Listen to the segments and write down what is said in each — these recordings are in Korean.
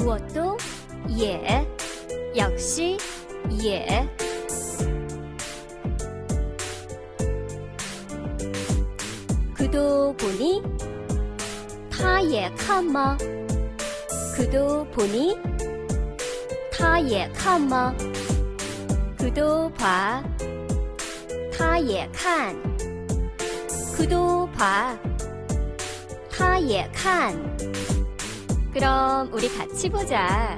무엇도 예 역시 예. 그도 보니 타예 칸마. 그도 보니 타예 칸마. 그도 봐 타예 칸. 그도 봐 타예 칸. 그럼 우리 같이 보자.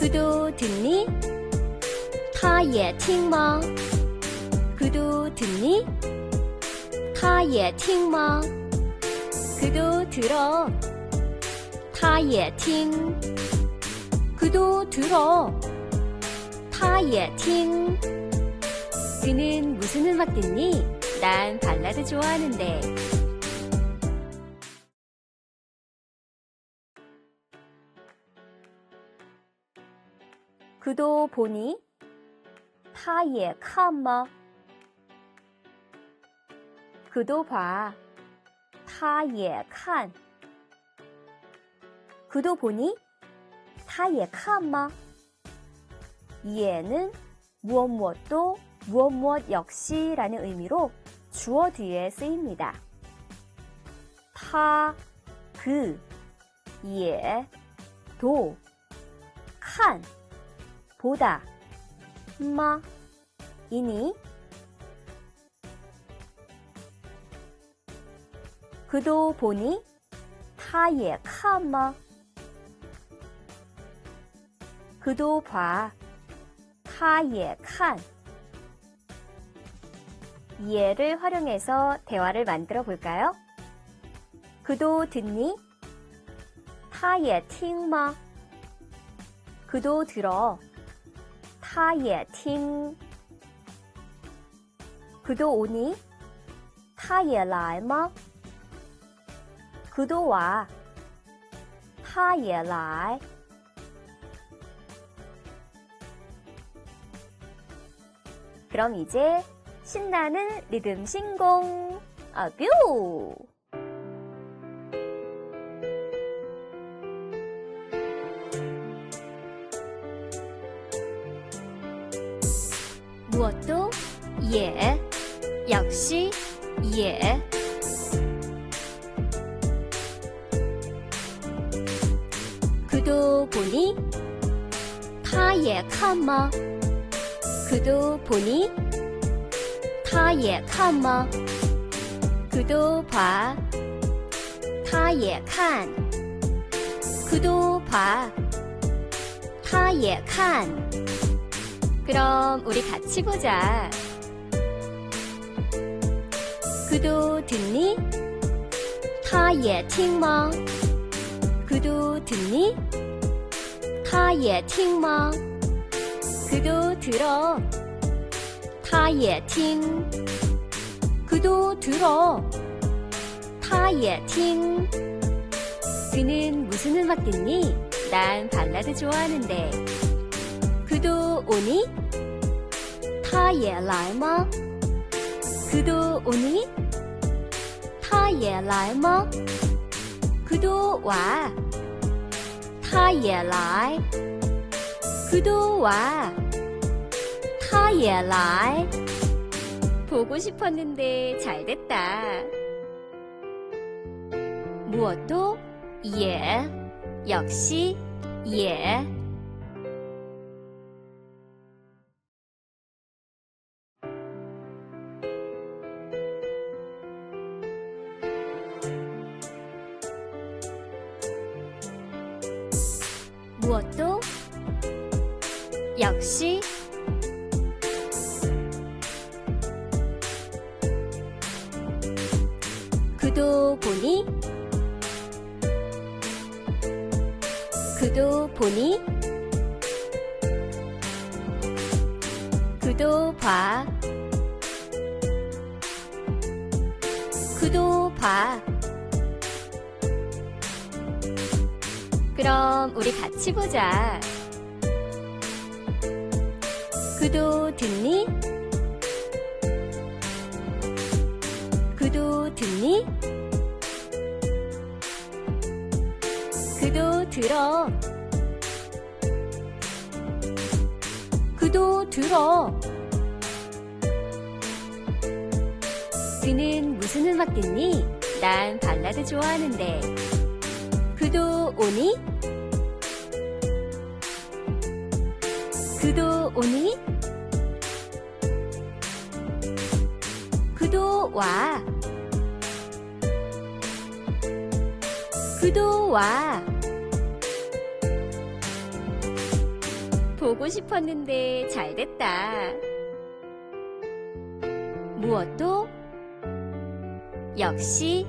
그도 듣니? 他也听吗? 그도 듣니? 他也听吗? 그도 들어. 他也听. 그도 들어. 他也听. 그는 무슨 음악 듣니? 난 발라드 좋아하는데. 그도 보니 타예 카마. 그도 봐 타예 칸. 그도 보니 타예 카마. 얘는 무엇 무엇도 무엇 무엇 역시라는 의미로 주어 뒤에 쓰입니다. 타, 그, 예, 도, 칸. 보다 뭐 이니? 그도 보니 타예 카마 그도 봐 타예 칸. 예를 활용해서 대화를 만들어 볼까요? 그도 듣니? 타예 팅마 그도 들어. 他也听. 그도 오니? 他也来吗 그도 와. 他也来. 그럼 이제 신나는 리듬 신공. 아, 뷰! 무엇도 예 역시 예. 그도 보니 타예 칸마. 그도 보니 타예 칸마. 그도 봐 타예 칸. 그도 봐 타예 칸. 그럼 우리 같이 보자. 그도 듣니? 他也听吗? 그도 듣니? 他也听吗? 그도 들어. 他也听. 그도 들어. 他也听. 그는 무슨 음악 듣니? 난 발라드 좋아하는데. 그도 오니? 他也来吗? 그도 오니? 他也来吗? 그도 와. 他也来. 그도 와. 他也来. 보고 싶었는데 잘 됐다. 무엇도 예, 역시 예. 무엇도 역시 그도 보니 그도 보니 그도 봐 그도 봐 그럼 우리 같이 보자. 그도 듣니? 그도 듣니? 들어. 그도 들어. 그는 무슨 음악 듣니? 난 발라드 좋아하는데. 그도 오니? 그도 오니? 그도 와. 그도 와. 보고 싶었는데 잘 됐다. 무엇도 역시